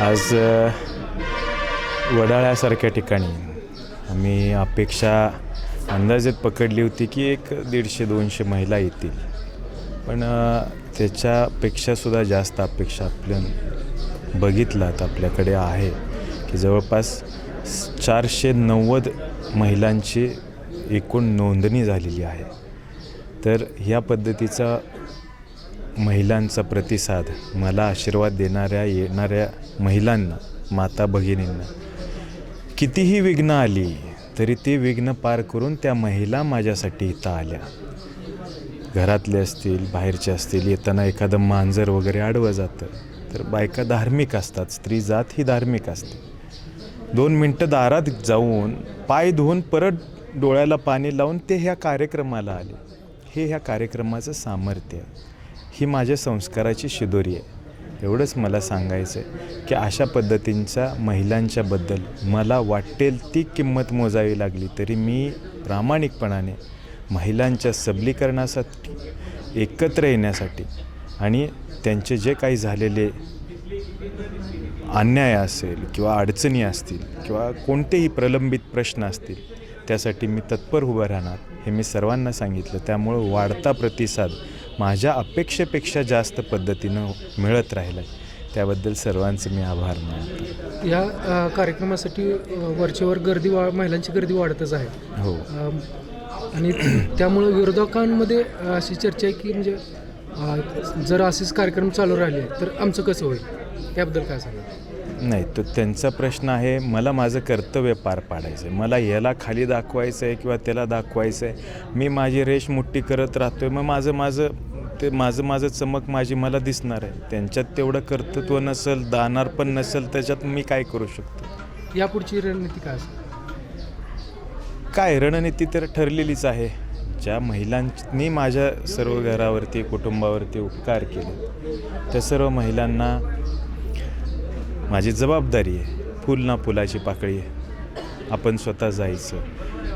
आज वडाळ्यासारख्या ठिकाणी आम्ही अपेक्षा अंदाजात पकडली होती की एक दीडशे दोनशे महिला येतील. पण त्याच्यापेक्षासुद्धा जास्त अपेक्षा आपल्या बघितलात आपल्याकडे आहे की जवळपास चारशे नव्वद महिलांची एकूण नोंदणी झालेली आहे. तर ह्या पद्धतीचा महिलांचा प्रतिसाद मला आशीर्वाद देणाऱ्या येणाऱ्या महिलांना माता भगिनींना. कितीही विघ्न आली तरी ते विघ्न पार करून त्या महिला माझ्यासाठी इथं आल्या. घरातले असतील बाहेरचे असतील येताना एखादं मांजर वगैरे आडवं जातं तर बायका धार्मिक असतात स्त्री जात ही धार्मिक असते. दोन मिनटं दारात जाऊन पाय धुवून परत डोळ्याला पाणी लावून ते ह्या कार्यक्रमाला आले. हे ह्या कार्यक्रमाचं सामर्थ्य. आहे ही माझ्या संस्काराची शिदोरी आहे. एवढंच मला सांगायचं आहे की अशा पद्धतींच्या महिलांच्याबद्दल मला वाटेल ती किंमत मोजावी लागली तरी मी प्रामाणिकपणाने महिलांच्या सबलीकरणासाठी एकत्र येण्यासाठी आणि त्यांचे जे काही झालेले अन्याय असेल किंवा अडचणी असतील किंवा कोणतेही प्रलंबित प्रश्न असतील त्यासाठी मी तत्पर उभं राहणार हे मी सर्वांना सांगितलं. त्यामुळं वाढता प्रतिसाद माझ्या अपेक्षेपेक्षा जास्त पद्धतीनं मिळत राहिला आहे त्याबद्दल सर्वांचे मी आभार मानतो. या कार्यक्रमासाठी वरचेवर गर्दी वा महिलांची गर्दी वाढतच आहे. हो. आणि त्यामुळं विरोधकांमध्ये अशी चर्चा आहे की म्हणजे जर असेच कार्यक्रम चालू राहिले तर आमचं कसं होईल? त्याबद्दल काय सांगा नाही तो त्यांचा प्रश्न आहे मला माझं कर्तव्य पार पाडायचं आहे मला याला खाली दाखवायचं आहे किंवा त्याला दाखवायचं आहे मी माझी रेष मुट्टी करत राहतो आहे मग माझं माझं ते माझं माझं चमक माझी मला दिसणार आहे. त्यांच्यात तेवढं कर्तृत्व नसेल दानार पण नसेल त्याच्यात मी काय करू शकतो? यापुढची रणनीती काय असेल? काय रणनीती तर ठरलेलीच आहे. ज्या महिलांनी माझ्या सर्व घरावरती कुटुंबावरती उपकार केले त्या सर्व महिलांना माझी जबाबदारी आहे. फुल ना फुलाची पाकळी आहे. आपण स्वतः जायचं.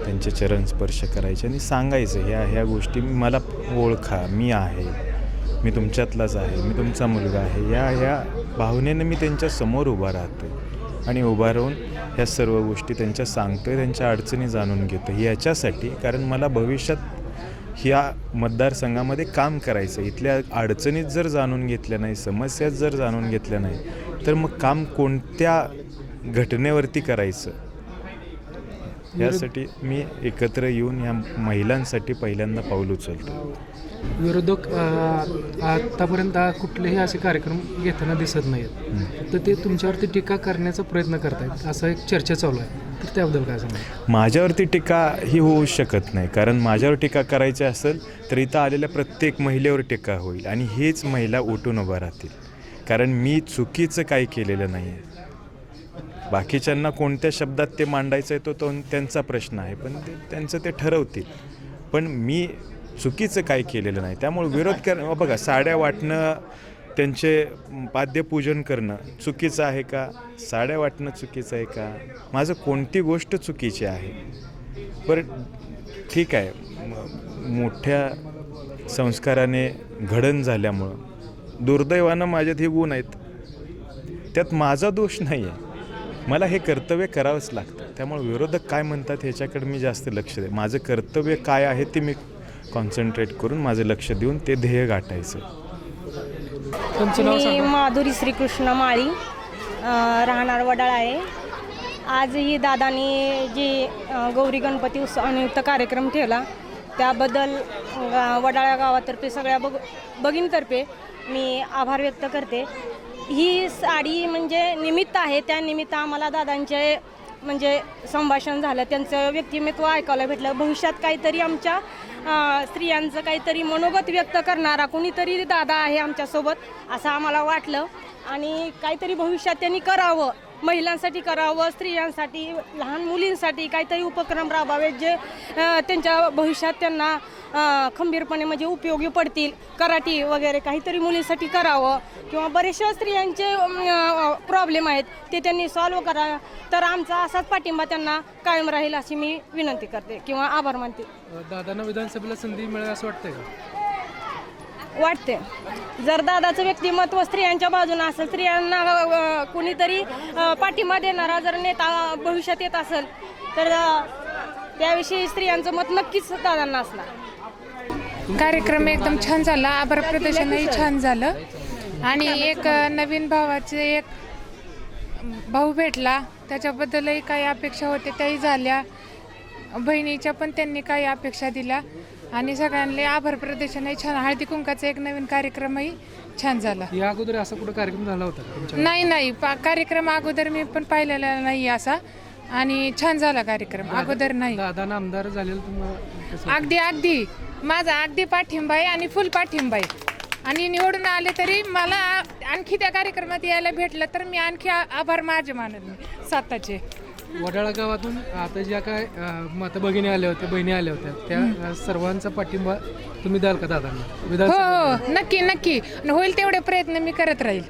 त्यांचे चरण स्पर्श करायचे आणि सांगायचं ह्या ह्या गोष्टी मला ओळखा मी आहे. मी तुमच्यातलाच आहे मी तुमचा मुलगा आहे. या ह्या भावनेनं मी त्यांच्यासमोर उभा राहतो आणि उभा राहून ह्या सर्व गोष्टी त्यांच्या सांगतोय त्यांच्या अडचणी जाणून घेतो याच्यासाठी कारण मला भविष्यात ह्या मतदारसंघामध्ये काम करायचं इथल्या अडचणीत जर जाणून घेतल्या नाही समस्या जर जाणून घेतल्या नाही तर मग काम कोणत्या घटनेवरती करायचं? यासाठी मी एकत्र येऊन या महिलांसाठी पहिल्यांदा पाऊल उचलतो. विरोधक आतापर्यंत कुठलेही असे कार्यक्रम घेताना दिसत नाहीत. तर ते तुमच्यावरती टीका करण्याचा प्रयत्न करतायत. असं एक चर्चा चालू आहे. तर त्याबद्दल काय सांगा माझ्यावरती टीका ही होऊ शकत नाही. कारण माझ्यावर टीका करायची असेल तर इथं आलेल्या प्रत्येक महिलेवर टीका होईल. आणि हीच महिला उठून उभा राहतील. कारण मी चुकीचं काही केलेलं नाही आहे बाकीच्यांना कोणत्या शब्दात ते मांडायचं आहे तो तो त्यांचा प्रश्न आहे पण ते त्यांचं ते ठरवतील. पण मी चुकीचं काही केलेलं नाही. त्यामुळे विरोध कर बघा साड्या वाटणं त्यांचे पाद्यपूजन करणं चुकीचं आहे का? साड्या वाटणं चुकीचं आहे का? माझं कोणती गोष्ट चुकीची आहे? बरं ठीक आहे. मोठ्या संस्काराने घडण झाल्यामुळं दुर्दैवानं माझ्यात हे गुण आहेत. त्यात माझा दोष नाही आहे मला हे कर्तव्य करावंच लागतं. त्यामुळे विरोधक काय म्हणतात ह्याच्याकडे मी जास्त लक्ष दे माझं कर्तव्य काय आहे ते मी कॉन्सन्ट्रेट करून माझं लक्ष देऊन ते ध्येय गाठायचं. मी माधुरी श्रीकृष्ण माळी राहणार वडाळ आहे. आज ही दादानी जी गौरी गणपती उत्सव नियुक्त कार्यक्रम ठेवला त्याबद्दल वडाळा गावातर्फे सगळ्या बग भगिनीतर्फे मी आभार व्यक्त करते. ही साडी म्हणजे निमित्त आहे. त्या निमित्त आम्हाला दादांचे म्हणजे संभाषण झालं. त्यांचं व्यक्तिमत्व ऐकायला भेटलं. भविष्यात काहीतरी आमच्या स्त्रियांचं काहीतरी मनोगत व्यक्त करणारा कोणीतरी दादा आहे आमच्यासोबत असं आम्हाला वाटलं. आणि काहीतरी भविष्यात त्यांनी करावं. महिलांसाठी करावं स्त्रियांसाठी लहान मुलींसाठी काहीतरी उपक्रम राबवावेत जे त्यांच्या भविष्यात त्यांना खंबीरपणे म्हणजे उपयोगी पडतील. कराटी वगैरे काहीतरी मुलींसाठी करावं किंवा बरेचशा स्त्रियांचे प्रॉब्लेम आहेत ते त्यांनी सॉल्व करा. तर आमचा असाच पाठिंबा त्यांना कायम राहील अशी मी विनंती करते किंवा आभार मानते. दादांना विधानसभेला संधी मिळेल असं वाटतंय का? वाटते. जर दादाचं व्यक्तिमत्व स्त्रियांच्या बाजूने असेल स्त्रियांना कुणीतरी पाठिंबा देणारा जर नेता भविष्यात येत असेल तर त्याविषयी स्त्रियांचं मत नक्कीच दादांना असणार. कार्यक्रम एकदम छान झाला. आभार प्रदर्शनही छान झालं. आणि एक नवीन भावाचे एक भाऊ भेटला. त्याच्याबद्दलही काही अपेक्षा होत्या त्याही झाल्या. बहिणीच्या पण त्यांनी काही अपेक्षा दिल्या. आणि सगळ्यांना आभार प्रदर्शनही छान हळदी कुंकाचा एक नवीन कार्यक्रमही छान झाला. या अगोदर असा कुठं कार्यक्रम झाला होता का तुमच्या? नाही नाही पा कार्यक्रम अगोदर मी पण पाहिलेला नाही असा. आणि छान झाला कार्यक्रम. अगोदर नाही. दादा आमदार झालेलं तुम्हाला कसं अगदी अगदी. माझा अगदी पाठिंबा आहे आणि फुल पाठिंबा आहे आणि निवडून आले तरी मला आणखी त्या कार्यक्रमात यायला भेटलं तर मी आणखी आ- आभार माझे मानत स्वतःचे. वडाळा गावातून आता ज्या काय माता भगिनी आल्या होत्या बहिणी आल्या होत्या त्या सर्वांचा पाठिंबा तुम्ही द्याल का दादांना? हो विधानसभा हो. नक्की नक्की. आणि होईल तेवढे प्रयत्न मी करत राहील.